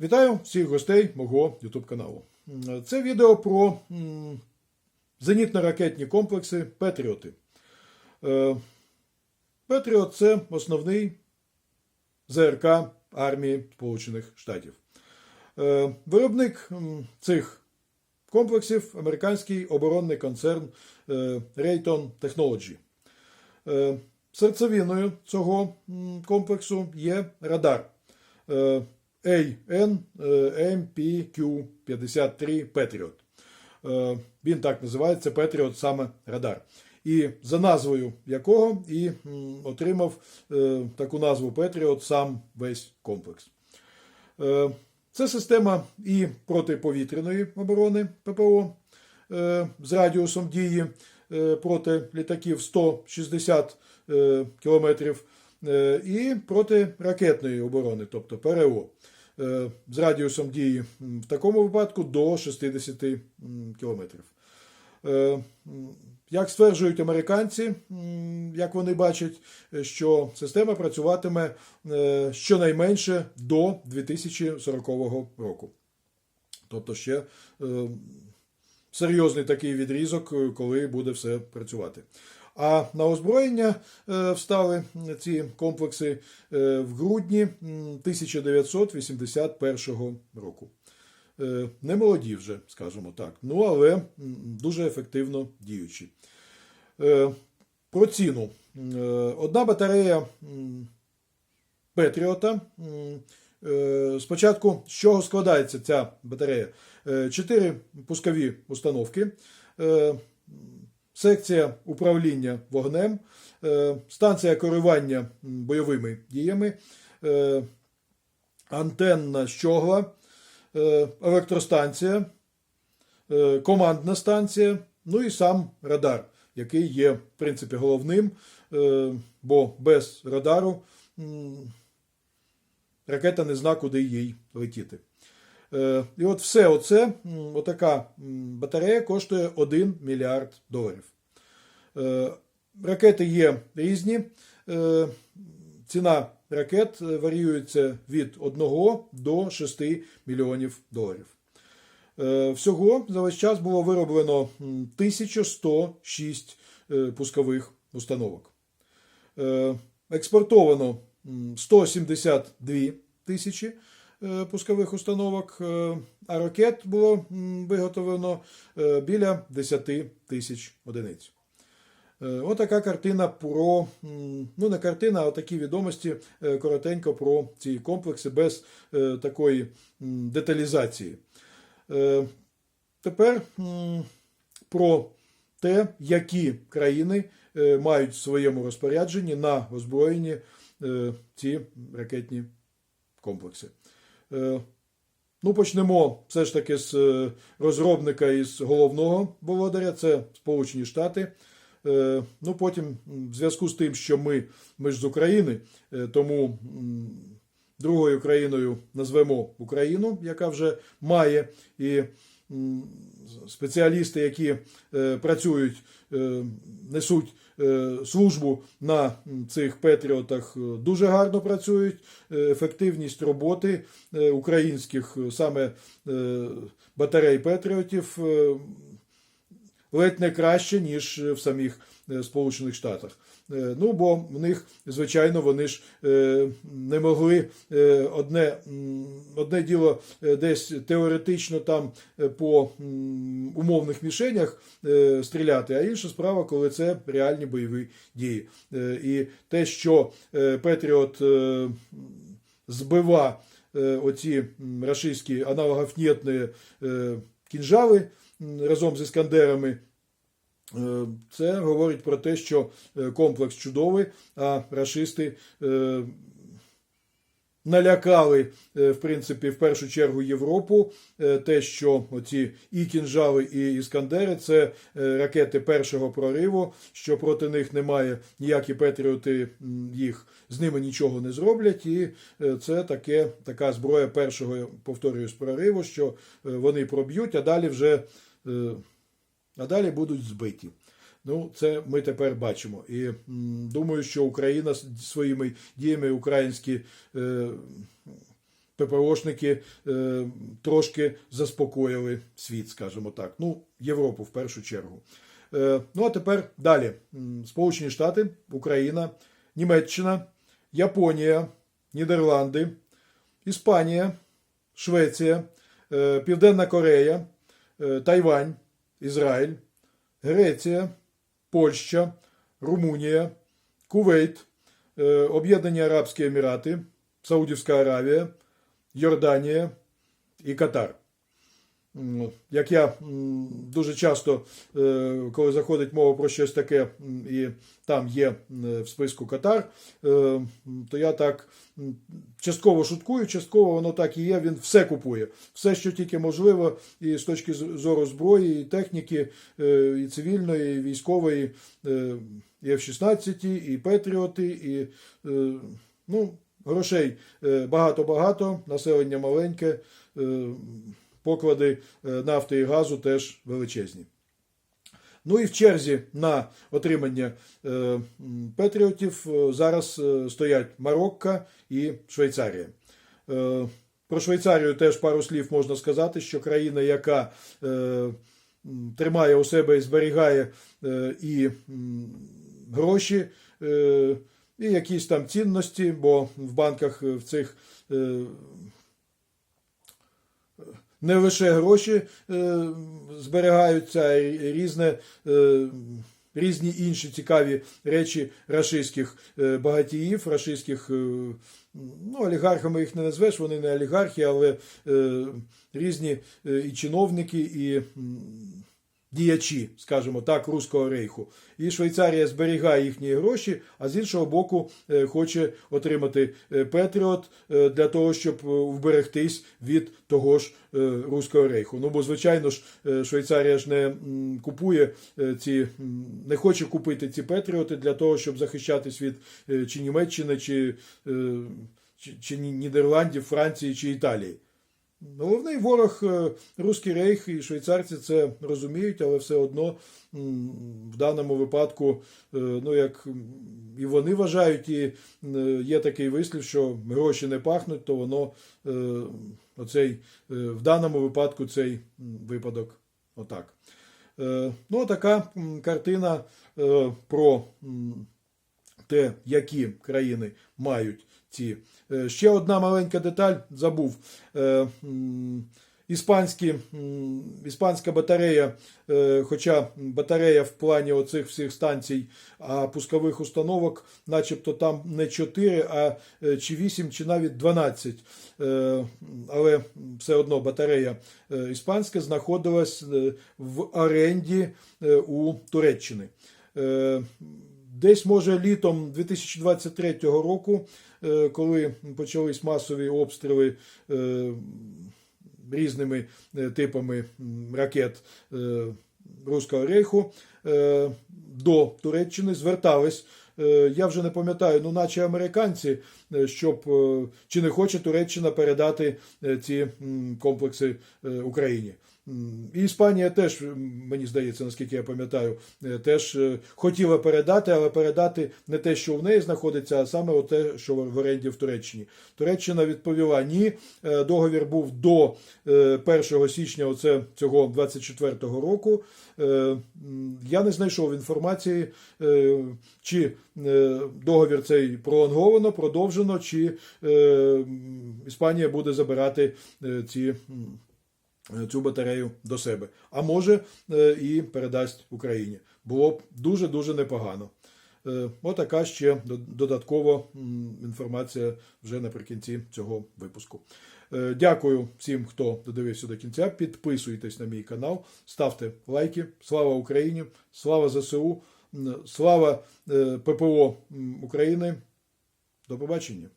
Вітаю всіх гостей мого YouTube каналу. Це відео про зенітно-ракетні комплекси Петріоти. Е, Петріот це основний ЗРК армії Сполучених Штатів. Е, Виробник цих комплексів американський оборонний концерн е, Raytheon Technology. Серцевиною цього комплексу є радар е, AN MPQ-53 Patriot. Е, Він так називається Patriot саме радар. І за назвою якого і отримав е, таку назву Patriot сам весь комплекс. Е, Це система і протиповітряної оборони ППО з радіусом дії проти літаків 160 е, кілометрів і протиракетної оборони, тобто ПРО, е, з радіусом дії в такому випадку до 60 м, кілометрів. Е, Як стверджують американці, як вони бачать, е, що система працюватиме е, щонайменше до 2040 року. Тобто ще е, серйозний такий відрізок, е, коли буде все працювати. А на озброєння е, встали ці комплекси е, в грудні 1981 року. Е, Не молоді вже, скажімо так. Ну, але дуже ефективно діючі. Про ціну. Одна батарея Петріота. Спочатку з чого складається ця батарея? Чотири пускові установки, секція управління вогнем, е, станція керування бойовими діями, е, антенна щогла, е, електростанція, командна станція, ну і сам радар, який є, в принципі, головним, бо без радару ракета не зна, куди їй летіти. І от все оце, отака батарея коштує 1 мільярд доларів. Е, Ракети є різні. Е, Ціна ракет е, варіюється від 1 до 6 мільйонів доларів. Всього за весь час було вироблено 1106 е, пускових установок. Експортовано 172 тисячі пускових установок, а ракет було виготовлено біля 10 тисяч одиниць. Е, Отака картина про, ну не картина, а такі відомості е, коротенько про ці комплекси без е, такої деталізації. Тепер про те, які країни мають в своєму розпорядженні на озброєнні ці ракетні комплекси. Ну, почнемо все ж таки з розробника і з головного володаря, це Сполучені Штати. Е, Ну, потім, в зв'язку з тим, що ми, ми ж з України, е, тому другою країною назвемо Україну, яка вже має і спеціалісти, які е, працюють, несуть службу на цих Петріотах, дуже гарно працюють. Ефективність роботи українських саме батарей Петріотів ледь не краще, ніж в самих е, Сполучених Штатах. Е, Ну, бо в них, звичайно, вони ж е, не могли е, одне, одне діло е, десь теоретично там е, по умовних мішенях е, стріляти, а інша справа, коли це реальні бойові дії. Е, І те, що е, Петріот е, збива е, оці рашистські аналогофнітні е, кінжали разом з іскандерами. Е, Це говорить про те, що е, комплекс чудовий, а рашисти е, налякали, в принципі, в першу чергу Європу. Те, що оці і кінжали, і іскандери це ракети першого прориву, що проти них немає ніякі патріоти, їх з ними нічого не зроблять. І це таке, така зброя першого, повторюю, з прориву, що вони проб'ють, а далі вже. А далі будуть збиті. Ну, це ми тепер бачимо. І думаю, що Україна своїми діями українські е, ППОшники е, трошки заспокоїли світ, скажімо так. Ну, Європу в першу чергу. Е, ну а тепер далі. Сполучені Штати, Україна, Німеччина, Японія, Нідерланди, Іспанія, Швеція, е, Південна Корея, е, Тайвань, Ізраїль, Греція, Польща, Румунія, Кувейт, е, Об'єднані Арабські Емірати, Саудівська Аравія, Йорданія і Катар. М, Як я дуже часто, е, коли заходить мова про щось таке, і там є в списку Катар, е, то я так частково шуткую, частково воно так і є. Він все купує, все, що тільки можливо, і з точки зору зброї, і техніки, е, і цивільної, і військової, е, і F-16, і Петріоти, і е, ну, грошей е, багато-багато, населення маленьке. Поклади е, нафти і газу теж величезні. Ну і в черзі на отримання е, патріотів е, зараз стоять Марокко і Швейцарія. Про Швейцарію теж пару слів можна сказати, що країна, яка тримає у себе і зберігає і гроші, і якісь там цінності, бо в банках в цих не лише гроші е, зберігаються, а й різне, е, різні інші цікаві речі рашистських е, багатіїв, рашистських, е, ну, олігархами їх не назвеш, вони не олігархи, але е, різні е, і чиновники, і діячі, скажімо так, Руського рейху. І Швейцарія зберігає їхні гроші, а з іншого боку е, хоче отримати е, Петріот е, для того, щоб вберегтись від того ж Руського рейху. Ну бо звичайно ж, Швейцарія ж не купує ці, не хоче купити ці Петріоти для того, щоб захищатись від чи Німеччини, чи, чи, чи Ні- Нідерландів, Франції чи Італії. Головний ворог е, Руський рейх і швейцарці це розуміють, але все одно в даному випадку, е, ну як і вони вважають, і е, є такий вислів, що гроші не пахнуть, то воно оцей, в даному випадку цей випадок отак. Ну, така картина про те, які країни мають ці. Е, Ще одна маленька деталь забув. Е, Іспанські, іспанська батарея, е, хоча батарея в плані оцих всіх станцій, а пускових установок, начебто там не 4, а чи 8, чи навіть 12. Е, Але все одно батарея іспанська знаходилась в оренді у Туреччини. Десь може літом 2023 року, е, коли почались масові обстріли е, різними е, типами ракет Руського рейху, до Туреччини звертались. Я вже не пам'ятаю, ну наче американці, щоб чи не хоче Туреччина передати ці комплекси Україні. І Іспанія теж, мені здається, наскільки я пам'ятаю, е, теж е, хотіла передати, але передати не те, що в неї знаходиться, а саме те, що в оренді в Туреччині. Туреччина відповіла ні. Е, Договір був до е, 1 січня оце, цього 24-го року. Я не знайшов інформації, чи договір цей пролонговано, продовжено, чи Іспанія буде забирати ці. Цю батарею до себе. А може е, і передасть Україні. Було б дуже-дуже непогано. Е, Отака ще до- додаткова інформація вже наприкінці цього випуску. Е, Дякую всім, хто додивився до кінця. Підписуйтесь на мій канал, ставте лайки. Слава Україні! Слава ЗСУ! Слава ППО України! До побачення!